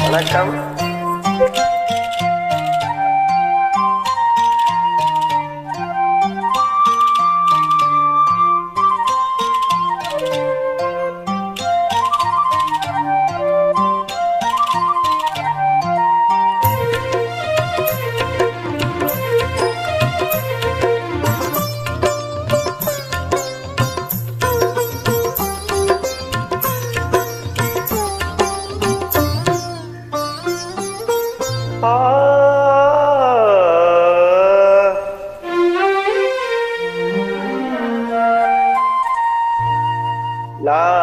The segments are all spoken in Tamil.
வணக்கம்.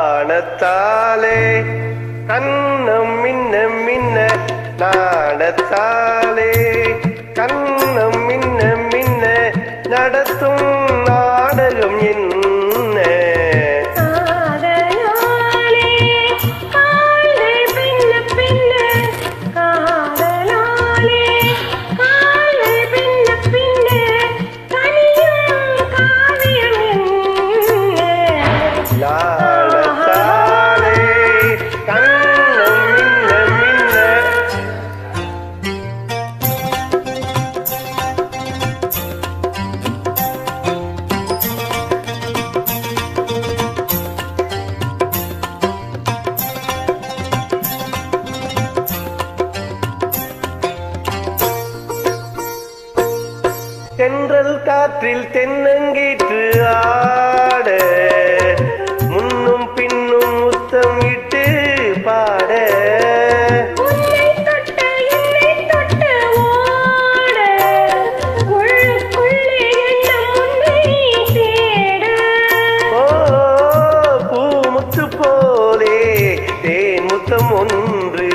லானத்தாலே கண்ணம் மின்ன மின்ன நாணத்தாலே தென்றல் காற்றில் தென்னங்கீற்று ஆட முன்னும் பின்னும் முத்தம் இட்டு பாட. ஒன்று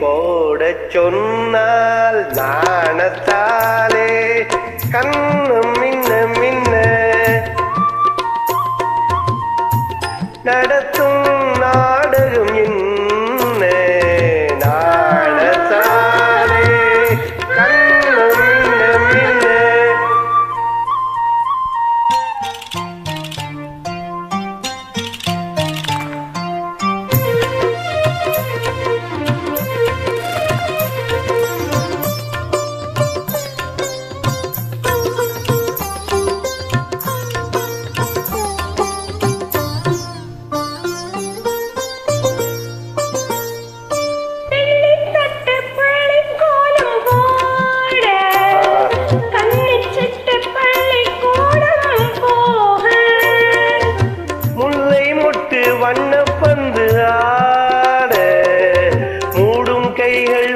போடச் சொன்னால் நாணத்தாலே நடத்தும். செய்கைகள்